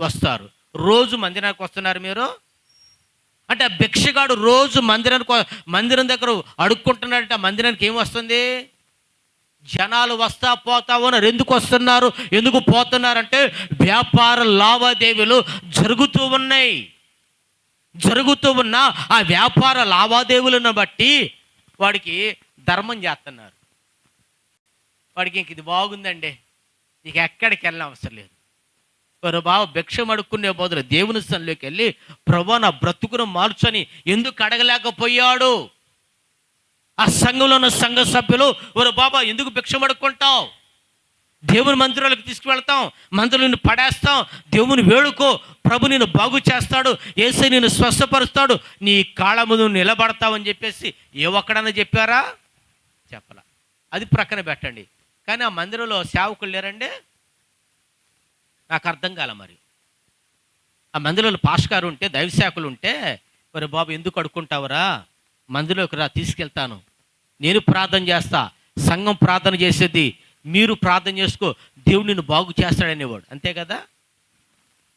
వస్తారు. రోజు మందిరానికి వస్తున్నారు మీరు? అంటే ఆ భిక్షగాడు రోజు మందిరానికి మందిరం దగ్గర అడుక్కుంటున్నాడంటే ఆ మందిరానికి ఏం వస్తుంది? జనాలు వస్తా పోతా ఉన్నారు. ఎందుకు వస్తున్నారు? ఎందుకు పోతున్నారంటే వ్యాపార లావాదేవీలు జరుగుతూ ఉన్నాయి. జరుగుతూ ఉన్న ఆ వ్యాపార లావాదేవీలను బట్టి వాడికి ధర్మం చేస్తున్నారు. వాడికి ఇంక ఇది బాగుందండి. ఇక ఎక్కడికి వెళ్ళిన అవసరం లేదు. వారు బావ భిక్షం అడుక్కునే బదులు దేవుని స్థలంలోకి వెళ్ళి ప్రభా నా బ్రతుకును మార్చని ఎందుకు అడగలేకపోయాడు? ఆ సంఘంలో ఉన్న సంఘ సభ్యులు వారు బాబా ఎందుకు భిక్షం అడుక్కుంటావు దేవుని మందిరాలకు తీసుకువెళ్తాం మందిరం నిన్ను పడేస్తాం దేవుని వేడుకో ప్రభు నిన్ను బాగు చేస్తాడు ఏసై నిన్ను స్వస్థపరుస్తాడు నీ కాళ్ళ ముందు నిలబడతావని చెప్పేసి ఏ ఒక్కడన్నా చెప్పారా? చెప్పలా. అది ప్రక్కన పెట్టండి. కానీ ఆ మందిరంలో సేవకులు లేరండి? నాకు అర్థం కాల మరి. ఆ మందిరంలో పాష్కారు ఉంటే దైవశాఖలు ఉంటే మరి బాబు ఎందుకు అడుక్కుంటావురా? మందిలోకి రా తీసుకెళ్తాను. నేను ప్రార్థన చేస్తా. సంఘం ప్రార్థన చేసేది. మీరు ప్రార్థన చేసుకో. దేవుడు నిన్ను బాగు చేస్తాడనేవాడు. అంతే కదా?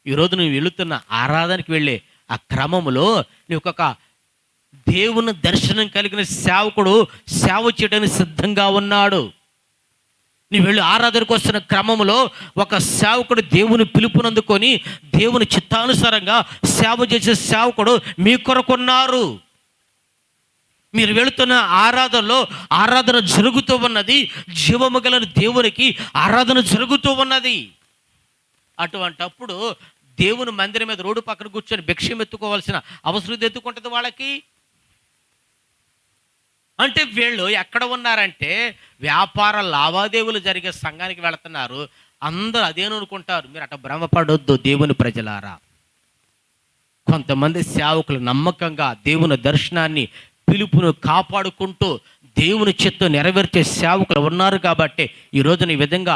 ఈరోజు నువ్వు వెళుతున్న ఆరాధనకి వెళ్ళే ఆ క్రమంలో నీకు ఒక దేవుని దర్శనం కలిగిన సేవకుడు సేవ చేయడానికి సిద్ధంగా ఉన్నాడు. నీ వెళ్ళి ఆరాధనకు వస్తున్న క్రమంలో ఒక సేవకుడు దేవుని పిలుపునందుకొని దేవుని చిత్తానుసారంగా సేవ చేసే సేవకుడు మీ కొరకున్నారు మీరు వెళుతున్న ఆరాధనలో ఆరాధన జరుగుతూ ఉన్నది జీవము దేవునికి ఆరాధన జరుగుతూ ఉన్నది. అటువంటప్పుడు దేవుని మందిరం మీద రోడ్డు పక్కన కూర్చొని భిక్షం ఎత్తుకోవాల్సిన అవసరం ఎత్తుకుంటుంది వాళ్ళకి? అంటే వీళ్ళు ఎక్కడ ఉన్నారంటే వ్యాపార లావాదేవీలు జరిగే సంఘానికి వెళుతున్నారు. అందరూ అదేననుకుంటారు మీరు అట్ట భ్రమపడొద్దు దేవుని ప్రజలారా. కొంతమంది సేవకులు నమ్మకంగా దేవుని దర్శనాన్ని పిలుపును కాపాడుకుంటూ దేవుని చెత్త నెరవేర్చే సేవకులు ఉన్నారు కాబట్టి ఈ రోజున ఈ విధంగా